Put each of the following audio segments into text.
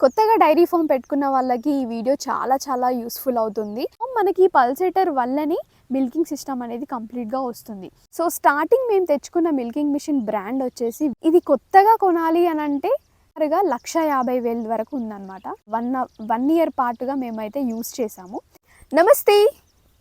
కొత్తగా dairy farm పెట్టుకున్న వాళ్ళకి ఈ వీడియో చాలా చాలా యూస్ఫుల్ అవుతుంది. మనకి ఈ పల్సేటర్ వల్లనే మిల్కింగ్ సిస్టమ్ అనేది కంప్లీట్గా వస్తుంది. సో స్టార్టింగ్ మేము తెచ్చుకున్న మిల్కింగ్ మిషన్ బ్రాండ్ వచ్చేసి ఇది కొత్తగా కొనాలి అని అంటే సుమారుగా లక్ష యాభై వేల వరకు ఉందన్నమాట. వన్ వన్ ఇయర్ పాటుగా మేమైతే యూస్ చేసాము నమస్తే!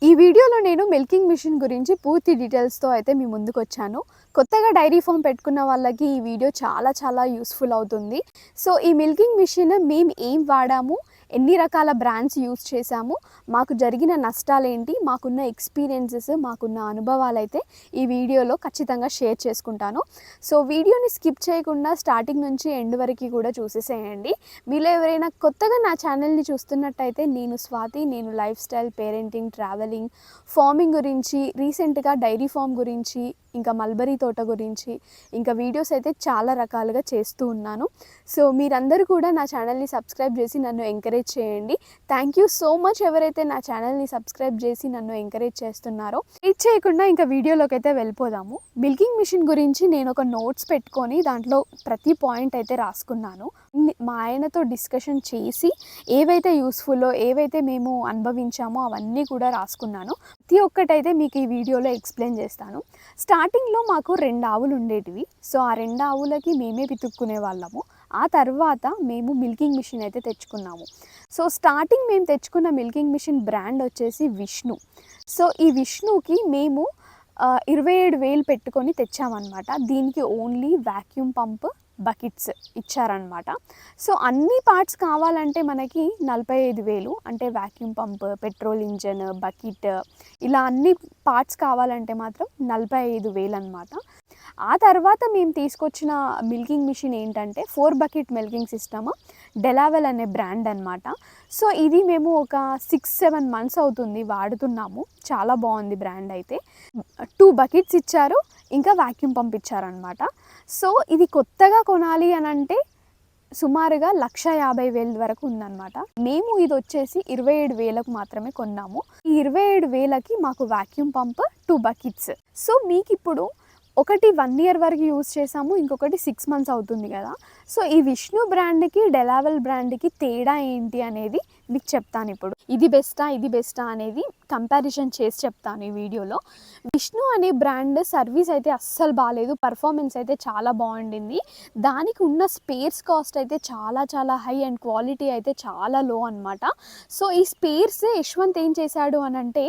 ఈ వీడియోలో నేను మిల్కింగ్ మిషన్ గురించి పూర్తి డీటెయిల్స్తో అయితే మీ ముందుకు వచ్చాను కొత్తగా డైరీ ఫామ్ పెట్టుకున్న వాళ్ళకి ఈ వీడియో చాలా చాలా యూస్ఫుల్ అవుతుంది. సో ఈ మిల్కింగ్ మిషన్ మేము ఏం వాడాము? ఎన్ని రకాల బ్రాండ్స్ యూస్ చేసాము మాకు జరిగిన నష్టాలు ఏంటి మాకున్న ఎక్స్పీరియన్సెస్ మాకున్న అనుభవాలు అయితే ఈ వీడియోలో ఖచ్చితంగా షేర్ చేసుకుంటాను. సో వీడియోని స్కిప్ చేయకుండా స్టార్టింగ్ నుంచి ఎండ్ వరకు కూడా చూసేసేయండి. మీలో ఎవరైనా కొత్తగా నా ఛానల్ని చూస్తున్నట్టయితే నేను స్వాతి నేను lifestyle parenting travelling farming గురించి రీసెంట్గా డైరీ ఫామ్ గురించి ఇంకా మల్బరీ తోట గురించి ఇంకా వీడియోస్ అయితే చాలా రకాలుగా చేస్తూ ఉన్నాను. సో మీరందరూ కూడా నా ఛానల్ని సబ్స్క్రైబ్ చేసి నన్ను ఎంకరేజ్ చేయండి. థ్యాంక్ యూ సో మచ్ ఎవరైతే నా ఛానల్ని సబ్స్క్రైబ్ చేసి నన్ను ఎంకరేజ్ చేస్తున్నారో ఇది చేయకుండా ఇంకా వీడియోలోకి అయితే వెళ్ళిపోదాము. మిల్కింగ్ మిషన్ గురించి నేను ఒక నోట్స్ పెట్టుకొని దాంట్లో ప్రతి పాయింట్ అయితే రాసుకున్నాను. మా ఆయనతో డిస్కషన్ చేసి ఏవైతే యూస్ఫుల్లో ఏవైతే మేము అనుభవించామో అవన్నీ కూడా రాసుకున్నాను. ప్రతి ఒక్కటైతే మీకు ఈ వీడియోలో ఎక్స్ప్లెయిన్ చేస్తాను. స్టార్టింగ్లో మాకు రెండు ఆవులు ఉండేటివి. సో ఆ రెండు ఆవులకి మేమే వితుక్కునే వాళ్ళము. ఆ తర్వాత మేము మిల్కింగ్ మిషన్ అయితే తెచ్చుకున్నాము. సో స్టార్టింగ్ మేము తెచ్చుకున్న మిల్కింగ్ మిషన్ బ్రాండ్ వచ్చేసి విష్ణు. సో ఈ విష్ణుకి మేము ఇరవై ఏడు వేలు పెట్టుకొని తెచ్చామన్నమాట. దీనికి ఓన్లీ వాక్యూమ్ పంప్ బకెట్స్ ఇచ్చారనమాట సో అన్ని పార్ట్స్ కావాలంటే మనకి నలభై ఐదు వేలు అంటే vacuum pump petrol engine bucket ఇలా అన్ని పార్ట్స్ కావాలంటే మాత్రం నలభై ఐదు వేలు అనమాట ఆ తర్వాత మేము తీసుకొచ్చిన మిల్కింగ్ మిషన్ ఏంటంటే four bucket milking system DeLaval అనే బ్రాండ్ అనమాట సో ఇది మేము ఒక సిక్స్ సెవెన్ మంత్స్ అవుతుంది వాడుతున్నాము. చాలా బాగుంది బ్రాండ్ అయితే. టూ బకెట్స్ ఇచ్చారు ఇంకా వాక్యూమ్ పంప్ ఇచ్చారనమాట సో ఇది కొత్తగా కొనాలి అని అంటే సుమారుగా లక్ష యాభై వేల వరకు ఉందన్నమాట. మేము ఇది వచ్చేసి ఇరవై ఏడు వేలకు మాత్రమే కొన్నాము. ఈ ఇరవై ఏడు వేలకి మాకు vacuum pump two buckets. So మీకు ఇప్పుడు ఒకటి వన్ ఇయర్ వరకు యూజ్ చేసాము ఇంకొకటి సిక్స్ మంత్స్ అవుతుంది కదా. సో ఈ విష్ణు బ్రాండ్కి డెలావెల్ బ్రాండ్కి తేడా ఏంటి అనేది మీకు చెప్తాను ఇప్పుడు. ఇది బెస్టా ఇది బెస్టా అనేది కంపారిజన్ చేసి చెప్తాను ఈ వీడియోలో. విష్ణు అనే బ్రాండ్ సర్వీస్ అయితే అస్సలు బాగాలేదు పర్ఫార్మెన్స్ అయితే చాలా బాగుండింది. దానికి ఉన్న స్పేర్స్ కాస్ట్ అయితే చాలా చాలా హై అండ్ క్వాలిటీ అయితే చాలా లో అనమాట సో ఈ స్పేర్స్ యశ్వంత్ ఏం చేశాడు అని అంటే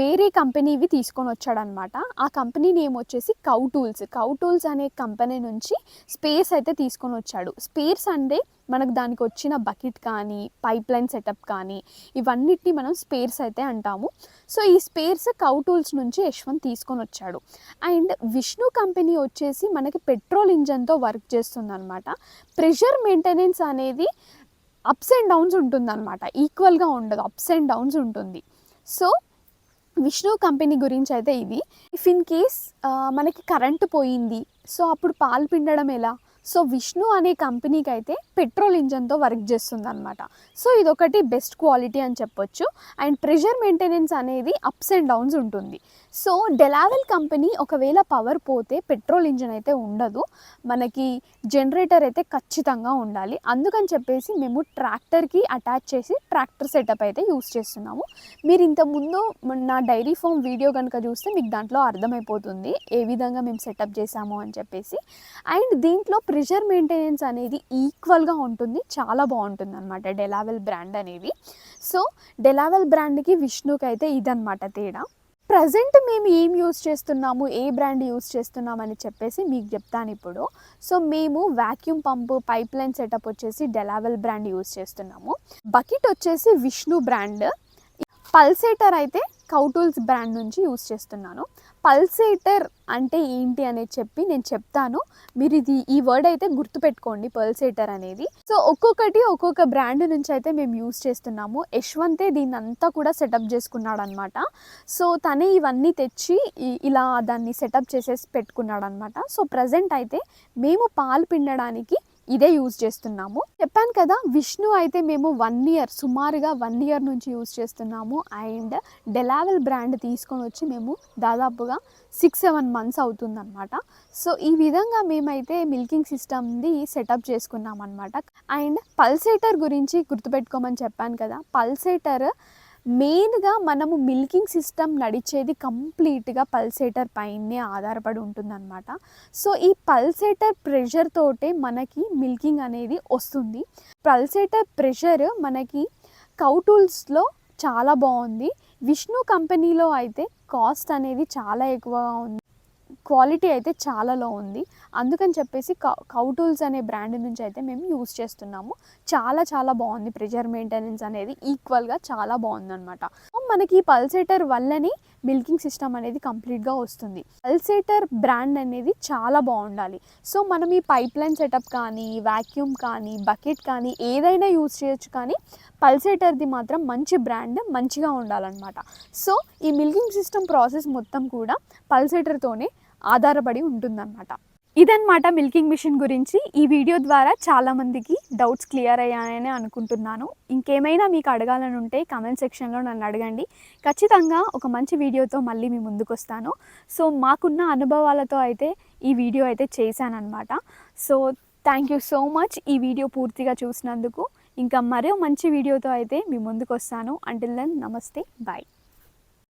వేరే కంపెనీవి తీసుకొని వచ్చాడనమాట ఆ కంపెనీ నేమ్ వచ్చేసి కౌ టూల్స్. కౌ టూల్స్ అనే కంపెనీ నుంచి స్పేర్స్ అయితే తీసుకొని వచ్చాడు స్పేర్స్ అంటే మనకు దానికి వచ్చిన బకెట్ కానీ పైప్ లైన్ సెటప్ కానీ ఇవన్నిటిని మనం స్పేర్స్ అయితే అంటాము. సో ఈ స్పేర్స్ కౌ టూల్స్ నుంచి యశ్వంత్ తీసుకొని వచ్చాడు. అండ్ విష్ణు కంపెనీ వచ్చేసి మనకి పెట్రోల్ ఇంజన్తో వర్క్ చేస్తుంది అనమాట ప్రెషర్ మెయింటెనెన్స్ అనేది అప్స్ అండ్ డౌన్స్ ఉంటుందన్నమాట. ఈక్వల్గా ఉండదు అప్స్ అండ్ డౌన్స్ ఉంటుంది. సో విష్ణు కంపెనీ గురించి అయితే ఇది. ఇఫ్ ఇన్ కేస్ మనకి కరెంటు పోయింది సో అప్పుడు పాలు పిండడం ఎలా? సో విష్ణు అనే కంపెనీకి అయితే పెట్రోల్ ఇంజన్తో వర్క్ చేస్తుంది అనమాట సో ఇదొకటి బెస్ట్ క్వాలిటీ అని చెప్పొచ్చు. అండ్ ప్రెషర్ మెయింటెనెన్స్ అనేది అప్స్ అండ్ డౌన్స్ ఉంటుంది. సో డెలావెల్ కంపెనీ ఒకవేళ పవర్ పోతే పెట్రోల్ ఇంజన్ అయితే ఉండదు. మనకి జనరేటర్ అయితే ఖచ్చితంగా ఉండాలి. అందుకని చెప్పేసి మేము ట్రాక్టర్కి అటాచ్ చేసి ట్రాక్టర్ సెటప్ అయితే యూస్ చేస్తున్నాము. మీరు ఇంతకుముందు నా డైరీ ఫామ్ వీడియో కనుక చూస్తే మీకు దాంట్లో అర్థమైపోతుంది ఏ విధంగా మేము సెటప్ చేసాము అని చెప్పేసి. అండ్ దీంట్లో ప్రెషర్ మెయింటెనెన్స్ అనేది ఈక్వల్గా ఉంటుంది. చాలా బాగుంటుంది అనమాట డెలావెల్ బ్రాండ్ అనేది. సో డెలావెల్ బ్రాండ్కి విష్ణుకి అయితే ఇదనమాట తేడా. ప్రజెంట్ మేము ఏం యూజ్ చేస్తున్నాము? ఏ బ్రాండ్ యూస్ చేస్తున్నామని చెప్పేసి మీకు చెప్తాను ఇప్పుడు. సో మేము vacuum pump pipe line setup వచ్చేసి డెలావెల్ బ్రాండ్ యూజ్ చేస్తున్నాము. బకెట్ వచ్చేసి విష్ణు బ్రాండ్ పల్సేటర్ అయితే కౌటూల్స్ బ్రాండ్ నుంచి యూస్ చేస్తున్నాను. పల్సేటర్ అంటే ఏంటి అనేది చెప్పి నేను చెప్తాను. మీరు ఇది ఈ వర్డ్ అయితే గుర్తుపెట్టుకోండి పల్సేటర్ అనేది. సో ఒక్కొక్కటి ఒక్కొక్క బ్రాండ్ నుంచి అయితే మేము యూస్ చేస్తున్నాము. యశ్వంతే దీన్ని అంతా కూడా సెటప్ చేసుకున్నాడు అనమాట సో తనే ఇవన్నీ తెచ్చి ఇలా దాన్ని సెటప్ చేసేసి పెట్టుకున్నాడు అనమాట సో ప్రజెంట్ అయితే మేము పాలు పిండడానికి ఇదే యూజ్ చేస్తున్నాము. చెప్పాను కదా విష్ణు అయితే మేము వన్ ఇయర్ సుమారుగా వన్ ఇయర్ నుంచి యూజ్ చేస్తున్నాము. అండ్ డెలావెల్ బ్రాండ్ తీసుకొని వచ్చి మేము దాదాపుగా సిక్స్ సెవెన్ మంత్స్ అవుతుందన్నమాట. సో ఈ విధంగా మేమైతే మిల్కింగ్ సిస్టమ్ది సెటప్ చేసుకున్నాం అనమాట అండ్ పల్సేటర్ గురించి గుర్తుపెట్టుకోమని చెప్పాను కదా పల్సేటర్ మెయిన్గా మనము మిల్కింగ్ సిస్టమ్ నడిచేది కంప్లీట్గా పల్సేటర్ పైనే ఆధారపడి ఉంటుందన్నమాట. సో ఈ పల్సేటర్ ప్రెషర్ తోటే మనకి మిల్కింగ్ అనేది వస్తుంది. పల్సేటర్ ప్రెషర్ మనకి కౌటూల్స్లో చాలా బాగుంది. విష్ణు కంపెనీలో అయితే కాస్ట్ అనేది చాలా ఎక్కువగా ఉంది. క్వాలిటీ అయితే చాలా లో ఉంది. అందుకని చెప్పేసి కౌ టూల్స్ అనే బ్రాండ్ నుంచి అయితే మేము యూస్ చేస్తున్నాము. చాలా చాలా బాగుంది. ప్రెజర్ మెయింటెనెన్స్ అనేది ఈక్వల్గా చాలా బాగుంది అనమాట మనకి ఈ పల్సేటర్ వల్లనే మిల్కింగ్ సిస్టమ్ అనేది కంప్లీట్గా వస్తుంది. పల్సేటర్ బ్రాండ్ అనేది చాలా బాగుండాలి. సో మనం ఈ పైప్ లైన్ సెటప్ కానీ వ్యాక్యూమ్ కానీ బకెట్ కానీ ఏదైనా యూజ్ చేయొచ్చు కానీ పల్సేటర్ది మాత్రం మంచి బ్రాండ్ మంచిగా ఉండాలన్నమాట. సో ఈ మిల్కింగ్ సిస్టమ్ ప్రాసెస్ మొత్తం కూడా పల్సేటర్తోనే ఆధారపడి ఉంటుందన్నమాట. ఇదన్నమాట మిల్కింగ్ మిషన్ గురించి. ఈ వీడియో ద్వారా చాలామందికి డౌట్స్ క్లియర్ అయ్యాయని అనుకుంటున్నాను. ఇంకేమైనా మీకు అడగాలని ఉంటే కమెంట్ సెక్షన్లో నన్ను అడగండి. ఖచ్చితంగా ఒక మంచి వీడియోతో మళ్ళీ మీ ముందుకు వస్తాను సో మాకున్న అనుభవాలతో అయితే ఈ వీడియో అయితే చేశానమాట so thank you so much ఈ వీడియో పూర్తిగా చూసినందుకు. ఇంకా మరో మంచి వీడియోతో అయితే మీ ముందుకు వస్తాను అంటిల్ దెన్ నమస్తే. బాయ్